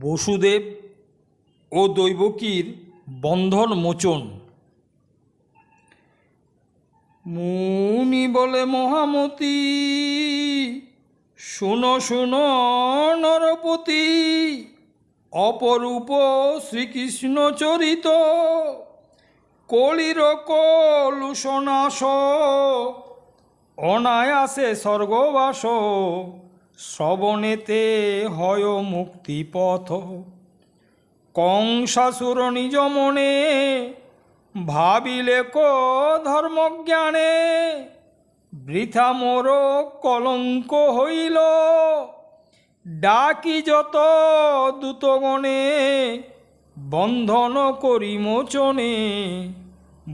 বসুদেব ও দৈবকীর বন্ধন মোচন। মুনি বলে, মহামতি, শুনো শুনো, নরপতি, অপরূপ শ্রীকৃষ্ণ চরিত, কলির কলুষনাশ অনায়াসে স্বর্গবাস। শ্রবণেতে হয় মুক্তিপথ। কংসাসুর নিজ মনে ভাবিলে ক ধর্মজ্ঞানে, বৃথা মোর কলঙ্ক হইল। ডাকি যত দূতগণে, বন্ধন করি মোচনে,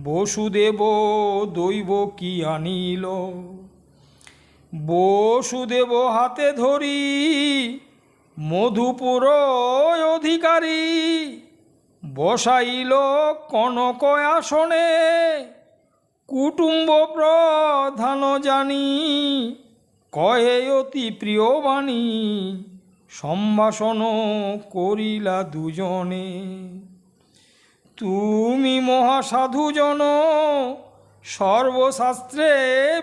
বসুদেব দৈব কি আনিল? বসুদেব হাতে ধরি মধুপুর অধিকারী। বসাইল কনক আসনে, কুটুম্ব প্রধান জানি, কহে অতি প্রিয় বাণী সম্ভাষণ করিলা দুজনে। তুমি মহাসাধুজন, সর্বশাস্ত্রে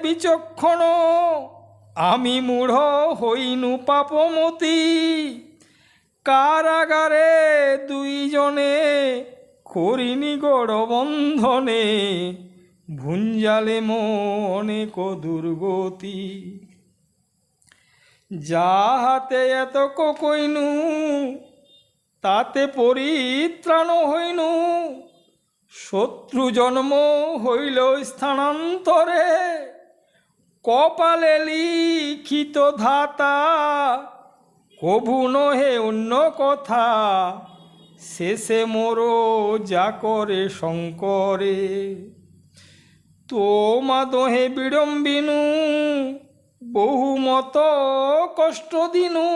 বিচক্ষণ আমি মূঢ় হইনু পাপমতি। কারাগারে দুইজনে করিনি গড় বন্ধনে ভুঞ্জালে মো অনেক দুর্গতি যাহাতে এত কইনু, তাতে পরিত্রাণ হইনু। শত্রু জন্ম হইল স্থানান্তরে। কপালে লিখিত ধাতা, কভু নহে অন্য কথা, শেষে মোর যা করে শঙ্করে। তোমা দোহে বিড়ম্বিনু বহু মত কষ্ট দিনু,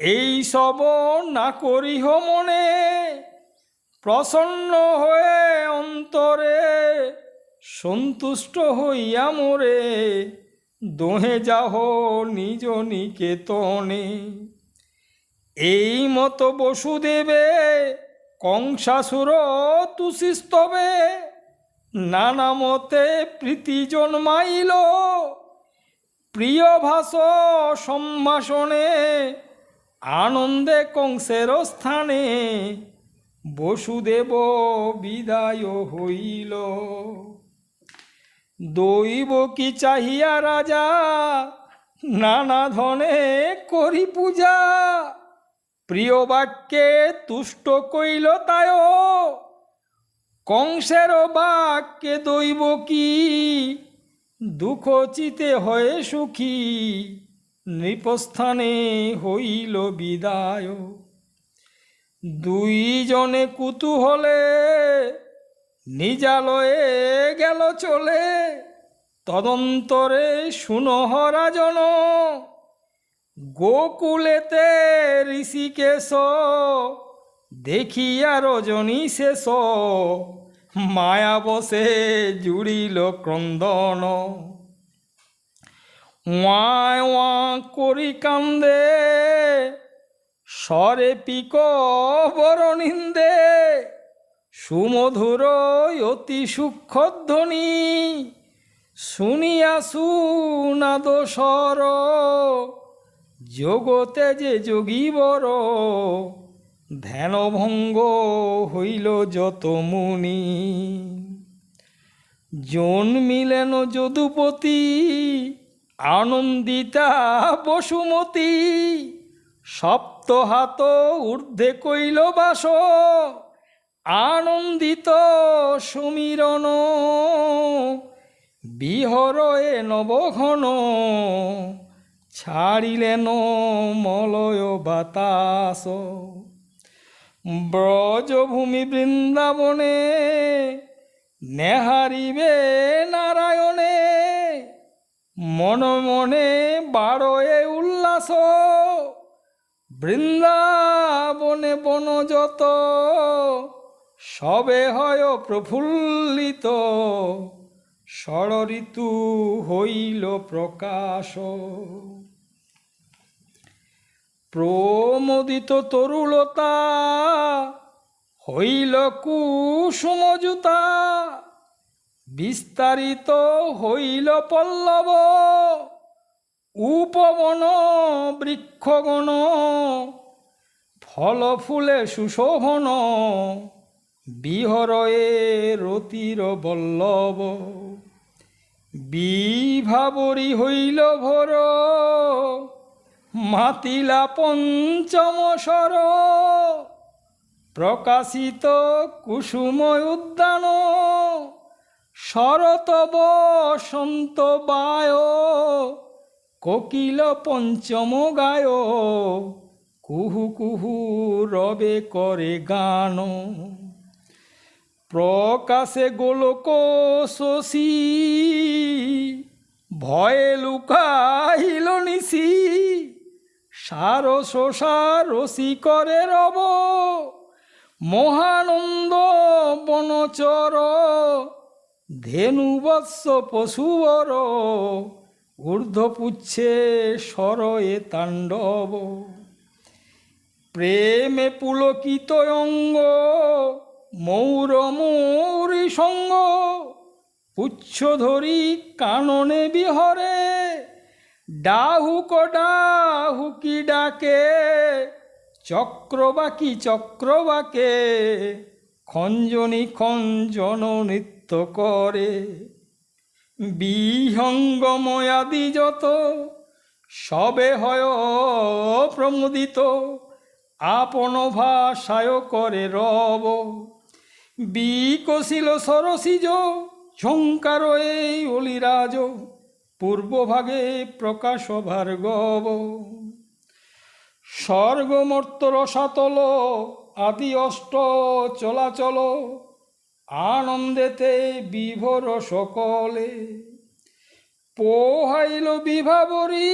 এই সব না করিহ মনে, প্রসন্ন হয়ে অন্তরে সন্তুষ্ট হইয়া মোরে, দোহে যাহ নিজ নিকেতনে। এই মতো বসুদেবে, কংসাসুর তুষিস্তবে, নানা মতে প্রীতি জন্মাইল। প্রিয় ভাষ সম্ভাষণে, আনন্দে কংসের স্থানে, বসুদেব বিদায় হইল। দৈব কি চাহিয়া রাজা? নানা ধনে করি পূজা। প্রিয় বাক্যে তুষ্ট কইল তায়। কংসের বাক্যে দৈব কি? দুঃখ চিতে হয়ে সুখী। নৃপস্থানে হইল বিদায়। দুইজনে কুতূহলে নিজালয়ে গেল চলে। তদন্তরে সুনহরাজন গোকুলেতে ঋষিকেশ, দেখিয়া রজনী শেষ। মায়া বসে জুড়িল ক্রন্দন। ওয়াঁ ওয়াঁ করি কান্দে, স্বরে পিক বরণিন্দে সুমধুর অতি সূক্ষ্মধ্বনি শুনিয়া সুনাদ স্বর, জগতে যে যোগী যোগীবর ধ্যানভঙ্গ হইল যত মুনি। জন্মিলেন যদুপতি, আনন্দিতা বসুমতী সপ্তহাত ঊর্ধ্বে কইল বাস আনন্দিত সুমিরন বিহরয়ে নবঘন, ছাড়িলেন মলয় বাতাস। ব্রজভূমি বৃন্দাবনে নেহারিবে নারায়ণে, মন মনে বারয়ে উল্লাস। বৃন্দাবনে বনযত সবে হয় প্রফুল্লিত ষড় ঋতু হইল প্রকাশ। প্রমোদিত তরুলতা হইল কুসুমজুতা বিস্তারিত হইল পল্লব, উপবন বৃক্ষগণ, ফল ফুলে সুশোভন বিহরয়ে রতির বল্লভ। বিভাবরী হইল ভোর। মাতিলা পঞ্চম সর প্রকাশিত কুসুম উদ্যান। শরত বসন্ত বায়। কোকিল পঞ্চম গায়। কুহু কুহু রবে করে গান। প্রকাশে গোলক শশী, ভয়ে লুকাইল নিশি। সার শোষা রসি করে রব, মহানন্দ বনচর। ধেনু বৎস পশুবর, ঊর্ধ্বপুচ্ছে সরয়ে তাণ্ডব। প্রেমে পুলকিত অঙ্গ মৌর মৌরি সঙ্গ, পুচ্ছ ধরি কাননে বিহরে। ডাহুক ডাহুকি ডাকে চক্রবাকি চক্রবাকে খঞ্জনি খঞ্জন নৃত্য করে। বিহঙ্গময়াদি যত, সবে হয় প্রমোদিত, আপন ভাষায় করে রব। বিকশিল সরসিজ ঝঙ্কার এই অলিরাজ, পূর্বভাগে প্রকাশ ভার্গব। স্বর্গমর্ত রসাতল, আদি অষ্ট চলাচল, আনন্দেতে বিভোর সকলে। পোহাইল বিভাবরী,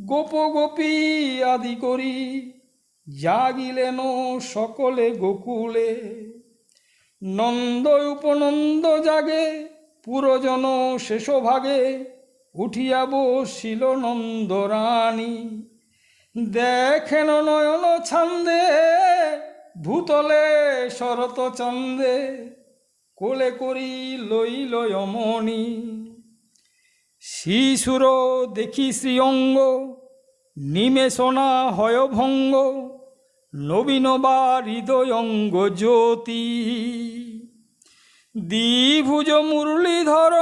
গোপ গোপী আদি করি, জাগিলেন সকলে গোকুলে। নন্দ উপনন্দ জাগে, পুরজন শেষ ভাগে উঠিয়া বসিল নন্দরানী দেখেন নয়ন ছন্দে, ভূতলে শরত চন্দে, কোলে করি লইল অমনি শিশুর দেখি শ্রীঅঙ্গ, নিমেষণা হয় ভঙ্গ নবীন হৃদয়ঙ্গ জ্যোতি দ্বিভুজ মুরলীধর,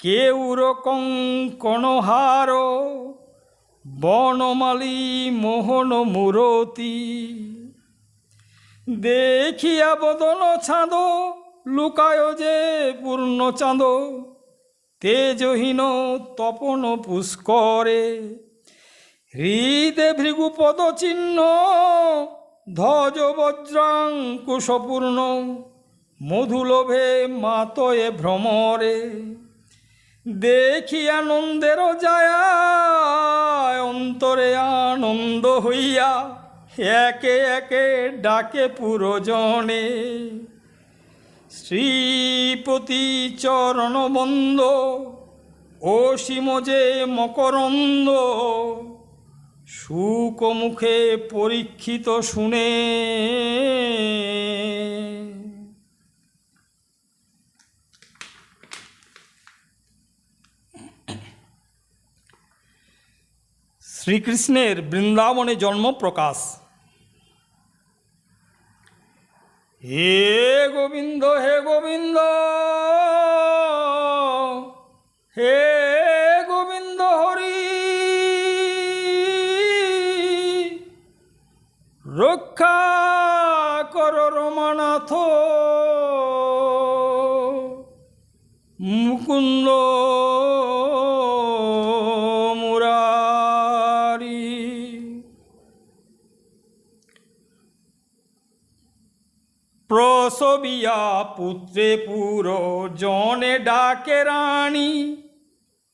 কেউর কঙ্কণহার, বনমালী মোহন মূরতি। দেখিয়া বদন ছাঁদ, লুকায় যে পূর্ণ চাঁদ, তেজহীন তপন পুষ্করে। হৃদে ভৃগুপদ চিহ্ন, ধ্বজ বজ্রাঙ্কুশপূর্ণ, মধুলোভে মাতয়ে ভ্রমরে। দেখি আনন্দের যায়া অন্তরে আনন্দ হইয়া একে একে ডাকে পুরজনে। শ্রীপতি চরণবন্দ অসীম যে মকরন্দ সুক মুখে পরীক্ষিত শুনে। শ্রীকৃষ্ণের বৃন্দাবনে জন্ম প্রকাশ। হে গোবিন্দ হে গোবিন্দ হে রমানাথ মুকুন্দ মুরারি। প্রসবিয়া পুত্রে পুরো জনে ডাকে রানী।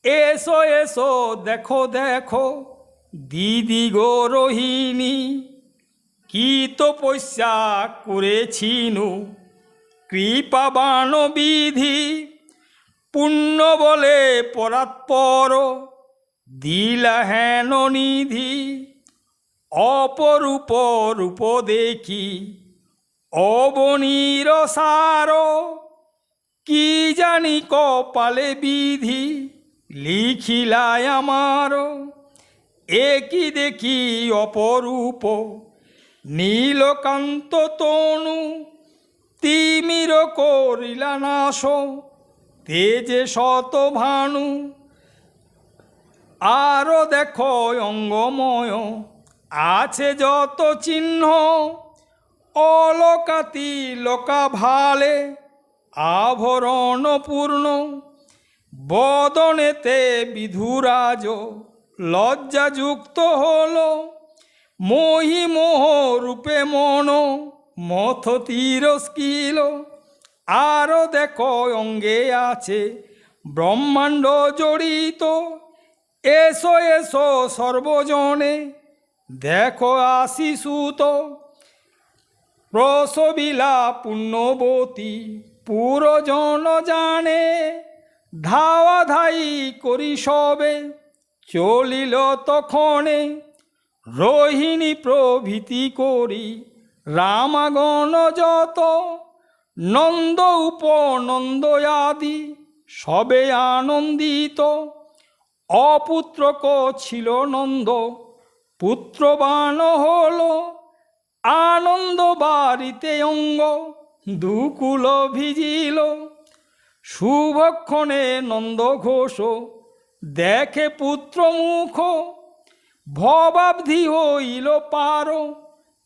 এসো এসো, দেখো দেখো, দিদি গো রোহিণী। কি তপস্যা করেছিনু? কৃপাবান বিধি পুণ্য বলে পরাৎপর দিলা হেন নিধি। অপরূপ রূপ দেখি, অবনীর সার, কি জানি কপালে বিধি লিখিলায় আমার। একই দেখি অপরূপ নীলকান্ত তনু, তিমির করিলা নাশ, তেজে শত ভানু। আরও দেখো অঙ্গময়, আছে যত চিহ্ন, অলকাতি লোকা ভালে আভরণ পূর্ণ বদনেতে বিধুরাজ, লজ্জাযুক্ত হল। মহিমোহ রূপে মন মথ তিরস্কিল আরও দেখো অঙ্গে আছে ব্রহ্মাণ্ড জড়িত এসো এসো সর্বজনে দেখো আসি সুত প্রসবিলা পুণ্যবতী পুরজন জানে ধাওয়া ধাই করি সবে চলিল তখনে রোহিণী প্রভৃতি করি, রামাগণ যত, নন্দ উপনন্দ আদি, সবে আনন্দিত। অপুত্রক ছিল নন্দ, পুত্রবান হল, আনন্দ বাড়িতে অঙ্গ, দুকুল ভিজিল। শুভক্ষণে নন্দ ঘোষ, দেখে পুত্র মুখ ভবাব্ধি হইল পারো,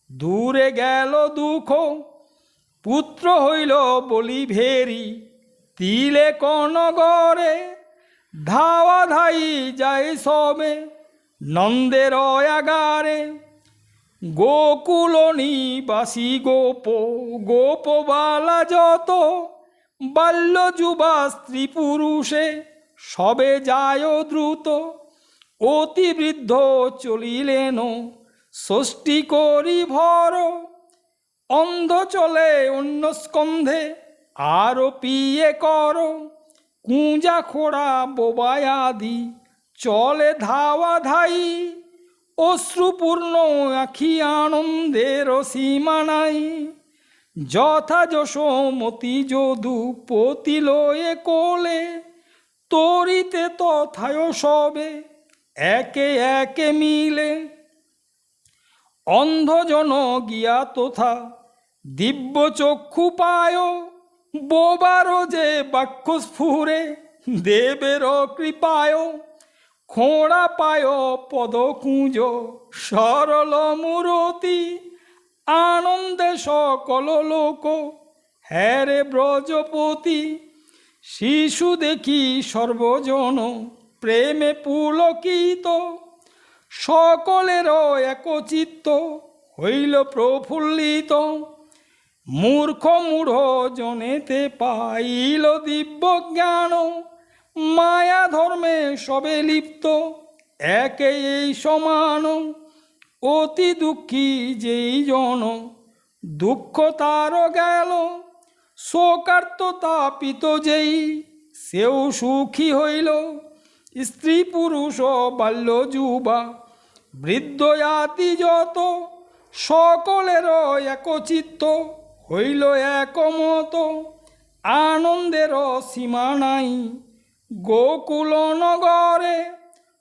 দূরে গেল দুঃখ, পুত্র হইল বলি ভেরি তিলে কনগরে ধাওয়া ধাই যায় সবে, নন্দের আগারে গোকুল নিবাসী গোপ, গোপবালা যত বাল্য যুবা স্ত্রী পুরুষে সবে যায় দ্রুত। অতি বৃদ্ধ চলিলেন, ষষ্ঠী করি ভর, অন্ধ চলে অন্য স্কন্ধে আরও পিয়ে কর, কুঁজা খোড়া বোবায়াদি, চলে ধাওয়া ধাই, অশ্রুপূর্ণ আখি আনন্দের সীমা নাই, যথা যশোমতি যদু পতি লয়ে কোলে, তরিতে তথায় সবে একে একে মিলে অন্ধজন গিয়া তোথা দিব্য চক্ষু পায় বোবার যে বাক্য স্ফুরে দেবের কৃপায়, খোঁড়া পায় পদ কুঁজ সরল মূরতি, আনন্দে সকল লোক হ্যারে ব্রজপতি, শিশু দেখি সর্বজন প্রেমে পুলকিত, সকলেরও একচিত্ত হইল প্রফুল্লিত। মূর্খ মূঢ় জনেতে পাইল দিব্য জ্ঞান, মায়া ধর্মে সবে লিপ্ত, একে এই সমান। অতি দুঃখী যেই জন, দুঃখ তার গেল, শোকার্ত তাপিত যেই, সেও সুখী হইল। স্ত্রী পুরুষ বাল্য যুবা, বৃদ্ধ জাতি যত, সকলের একচিত্ত, হইল একমত, আনন্দের সীমা নাই। গোকুল নগরে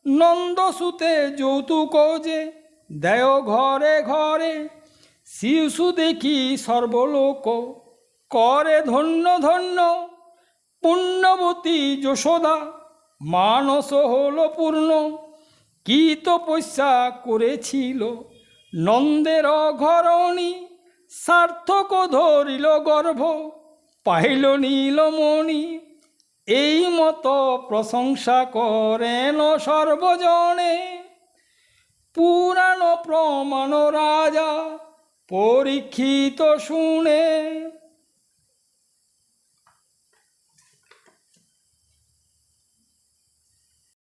নন্দসুতে যৌতুক যে, দেয় ঘরে ঘরে, শিশু দেখি সর্বলোক, করে ধন্য ধন্য, পুণ্যবতী যশোদা মানস হল পূর্ণ কি তপস্যা করেছিল, নন্দের ঘরণী সার্থক ধরিল গর্ভ, পাইল নীলমণি, এই মতো প্রশংসা করেন সর্বজনে। পুরাণ প্রমাণ রাজা পরীক্ষিত শুনে